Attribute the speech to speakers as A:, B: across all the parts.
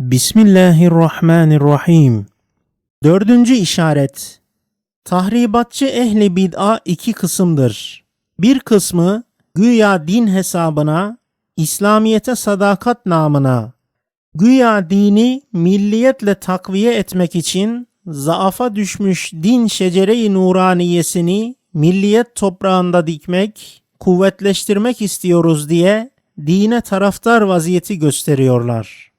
A: Bismillahirrahmanirrahim. Dördüncü işaret. Tahribatçı ehli bid'a iki kısımdır. Bir kısmı güya din hesabına, İslamiyete sadakat namına, güya dini milliyetle takviye etmek için zaafa düşmüş din şecere-i nuraniyesini milliyet toprağında dikmek, kuvvetleştirmek istiyoruz diye dine taraftar vaziyeti gösteriyorlar.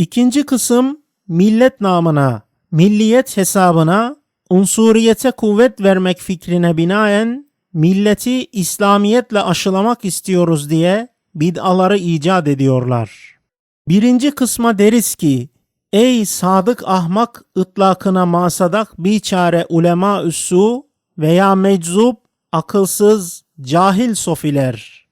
A: İkinci kısım millet namına, milliyet hesabına, unsuriyete kuvvet vermek fikrine binaen milleti İslamiyetle aşılamak istiyoruz diye bid'aları icat ediyorlar. Birinci kısma deriz ki, ey sadık ahmak ıtlakına masadak biçare ulema üssü veya meczup, akılsız, cahil sofiler.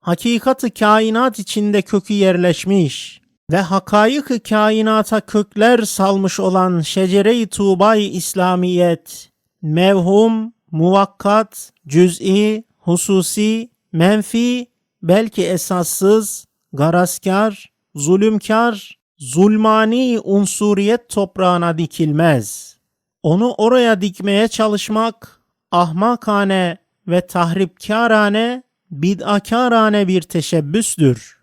A: Hakikatı kainat içinde kökü yerleşmiş ve hakayıkı kainata kökler salmış olan şecere-i tuğbay İslamiyet, mevhum, muvakkat, cüz'i, hususi, menfi, belki esassız, garaskar, zulümkar, zulmani unsuriyet toprağına dikilmez. Onu oraya dikmeye çalışmak ahmakane ve tahripkârane, bid'akârane bir teşebbüstür.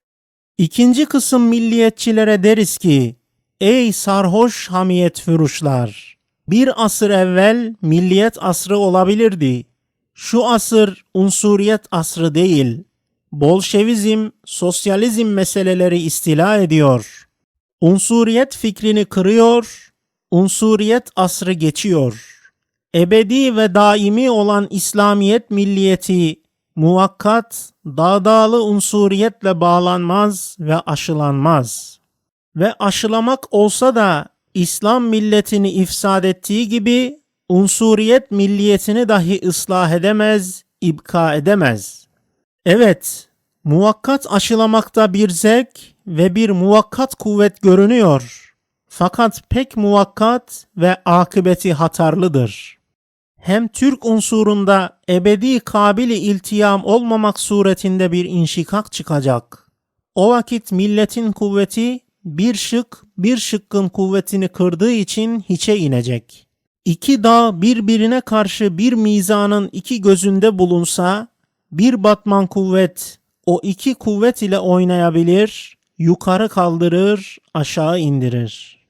A: İkinci kısım milliyetçilere deriz ki, ey sarhoş hamiyet füruşlar! Bir asır evvel milliyet asrı olabilirdi. Şu asır unsuriyet asrı değil. Bolşevizm, sosyalizm meseleleri istila ediyor. Unsuriyet fikrini kırıyor, unsuriyet asrı geçiyor. Ebedi ve daimi olan İslamiyet milliyeti muvakkat, dağdağlı unsuriyetle bağlanmaz ve aşılanmaz. Ve aşılamak olsa da İslam milletini ifsad ettiği gibi unsuriyet milliyetini dahi ıslah edemez, ibka edemez. Evet, muvakkat aşılamakta bir zevk ve bir muvakkat kuvvet görünüyor. Fakat pek muvakkat ve akıbeti hatarlıdır. Hem Türk unsurunda ebedi kabili iltiyam olmamak suretinde bir inşikak çıkacak. O vakit milletin kuvveti bir şık bir şıkkın kuvvetini kırdığı için hiçe inecek. İki dağ birbirine karşı bir mizanın iki gözünde bulunsa, bir batman kuvvet o iki kuvvet ile oynayabilir, yukarı kaldırır, aşağı indirir.